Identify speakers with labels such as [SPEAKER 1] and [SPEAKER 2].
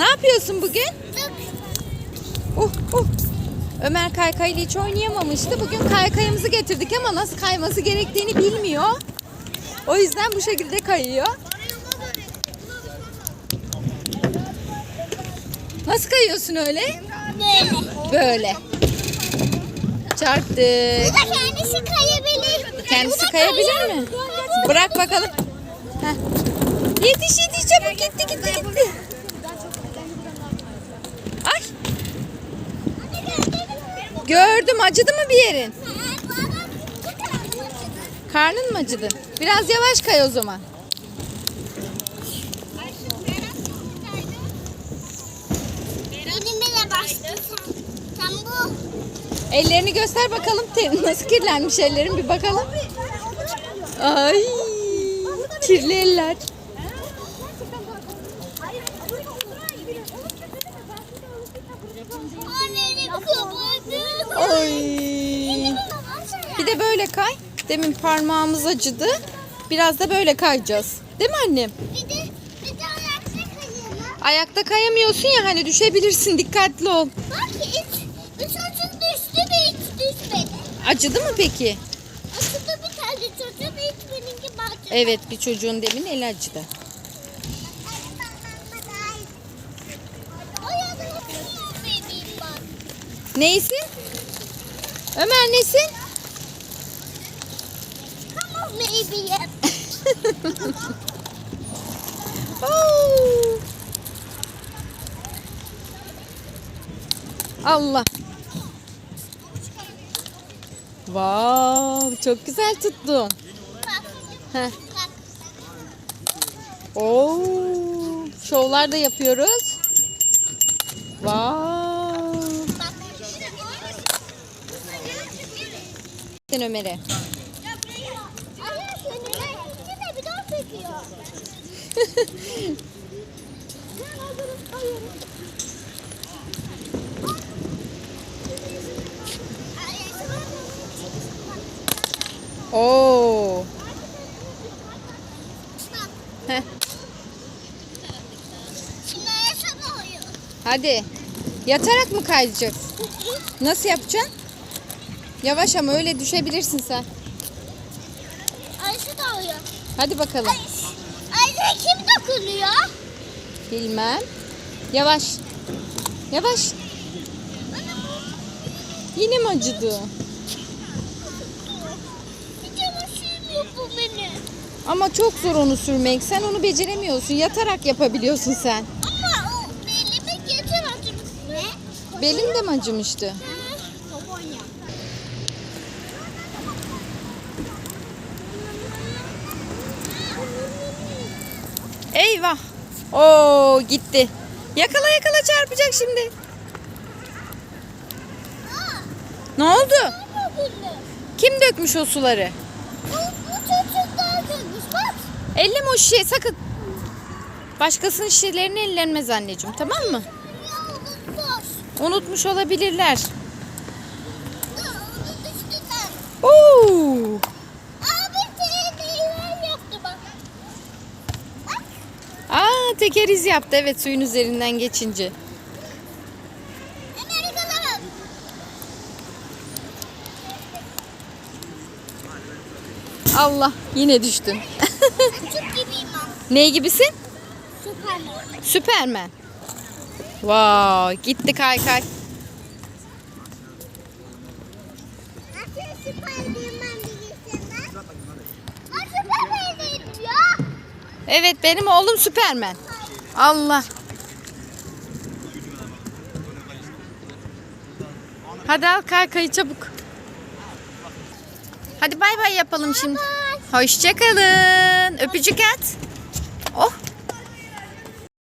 [SPEAKER 1] Ne yapıyorsun bugün? Uh, uh. Ömer kaykayla hiç oynayamamıştı. Bugün kaykayımızı getirdik ama nasıl kayması gerektiğini bilmiyor. O yüzden bu şekilde kayıyor. Nasıl kayıyorsun öyle?
[SPEAKER 2] Böyle.
[SPEAKER 1] Böyle. Çarptık.
[SPEAKER 2] Bu da kendisi kayabilir.
[SPEAKER 1] Kendisi kayabilir mi? Bırak bakalım. Heh. Yetiş yetiş çabuk gitti gitti gitti. Ay gördüm acıdı mı bir yerin? Karnın mı acıdı? Biraz yavaş kay o zaman. Ellerini göster bakalım. Nasıl kirlenmiş ellerin bir bakalım. Ay kirli eller.
[SPEAKER 2] Annenim kapadı.
[SPEAKER 1] Ay. Bir de böyle kay. Demin parmağımız acıdı. Biraz da böyle kayacağız. Değil mi annem?
[SPEAKER 2] Bir de bir de ayakta kayalım.
[SPEAKER 1] Ayakta kayamıyorsun ya hani düşebilirsin dikkatli ol.
[SPEAKER 2] Bak hiç. Bir çocuk düştü ve hiç düşmedi.
[SPEAKER 1] Acıdı mı peki?
[SPEAKER 2] Aslında bir tane çocuğun hiç benimki bahçede.
[SPEAKER 1] Evet bir çocuğun demin eli acıdı. Neysin? Ömer nesin? Allah. Vav çok güzel tuttun. Oo. Şovlar da yapıyoruz.
[SPEAKER 2] Bak.
[SPEAKER 1] Sen Ömer'e.
[SPEAKER 2] Ayağı önüne gitti de bir daha çekiyor. Ben hazırım sayıyorum.
[SPEAKER 1] Oo. Heh. Hadi. Yatarak mı kayacaksın? Nasıl yapacaksın? Yavaş ama öyle düşebilirsin sen.
[SPEAKER 2] Ayşe de oyun.
[SPEAKER 1] Hadi bakalım.
[SPEAKER 2] Ayşe kim dokunuyor?
[SPEAKER 1] Bilmem. Yavaş. Yavaş. Yine mi acıdı?
[SPEAKER 2] Bu beni.
[SPEAKER 1] Ama çok zor onu sürmek. Sen onu beceremiyorsun. Yatarak yapabiliyorsun sen.
[SPEAKER 2] Ama o belime getir acımış. Ne?
[SPEAKER 1] Belin de mi acımıştı? Eyvah. Oo gitti. Yakala yakala çarpacak şimdi. Ne oldu? Kim dökmüş o suları?
[SPEAKER 2] Bu, bu çocuk daha dönmüş. Bak.
[SPEAKER 1] Elleme o şişeyi sakın. Başkasının şişelerini ellenmez anneciğim tamam mı?
[SPEAKER 2] Unutmuş.
[SPEAKER 1] Olabilirler. Oo.
[SPEAKER 2] Abi tehlikeli yoktu bak. Bak.
[SPEAKER 1] Aa teker iz yaptı evet suyun üzerinden geçince. Allah yine düştün.
[SPEAKER 2] Küçük gibiyim ben.
[SPEAKER 1] ne gibisin?
[SPEAKER 2] Süperman.
[SPEAKER 1] Süpermen. Wow gitti kay kay. Evet benim oğlum Süpermen. Allah. Hadi al kaykayı çabuk. Hadi bay bay yapalım şimdi. Hoşçakalın. Öpücük at.